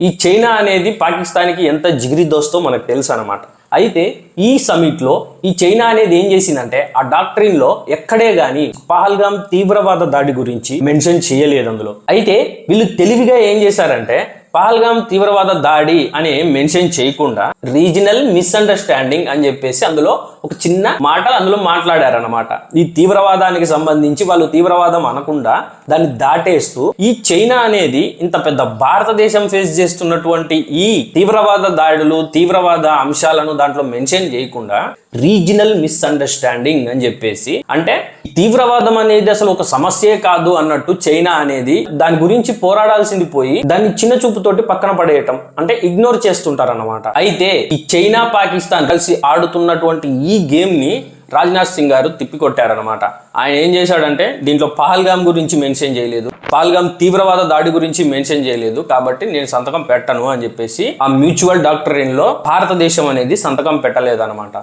ఈ చైనా అనేది పాకిస్తాన్కి ఎంత జిగిరి దోస్తో మనకు తెలుసు అనమాట అయితే ఈ సమిట్లో ఈ చైనా అనేది ఏం చేసిందంటే ఆ డాక్టరీన్లో ఎక్కడే గాని పహల్గామ్ తీవ్రవాద దాడి గురించి మెన్షన్ చేయలేదు అందులో. అయితే వీళ్ళు తెలివిగా ఏం చేశారంటే పహల్గామ్ తీవ్రవాద దాడి అని మెన్షన్ చేయకుండా రీజనల్ మిస్అండర్స్టాండింగ్ అని చెప్పేసి అందులో ఒక చిన్న మాట అందులో మాట్లాడారన్నమాట. ఈ తీవ్రవాదానికి సంబంధించి వాళ్ళు తీవ్రవాదం అనకుండా దాన్ని దాటేస్తూ ఈ చైనా అనేది ఇంత పెద్ద భారతదేశం ఫేస్ చేస్తున్నటువంటి ఈ తీవ్రవాద దాడులు తీవ్రవాద అంశాలను దాంట్లో మెన్షన్ చేయకుండా రీజనల్ మిస్అండర్స్టాండింగ్ అని చెప్పేసి అంటే తీవ్రవాదం అనేది అసలు ఒక సమస్యే కాదు అన్నట్టు చైనా అనేది దాని గురించి పోరాడాల్సింది పోయి దాన్ని చిన్న చూపుతోటి పక్కన పడేయటం అంటే ఇగ్నోర్ చేస్తుంటారు అనమాట అయితే ఈ చైనా పాకిస్తాన్ కలిసి ఆడుతున్నటువంటి ఈ ఈ గేమ్ని రాజ్నాథ్ సింగ్ గారు తిప్పికొట్టారనమాట ఆయన ఏం చేశాడంటే దీంట్లో పహల్గామ్ గురించి మెన్షన్ చేయలేదు. పహల్గామ్ తీవ్రవాద దాడి గురించి మెన్షన్ చేయలేదు. కాబట్టి నేను సంతకం పెట్టను అని చెప్పేసి ఆ మ్యూచువల్ డాక్టరీన్లో భారతదేశం అనేది సంతకం పెట్టలేదన్నమాట.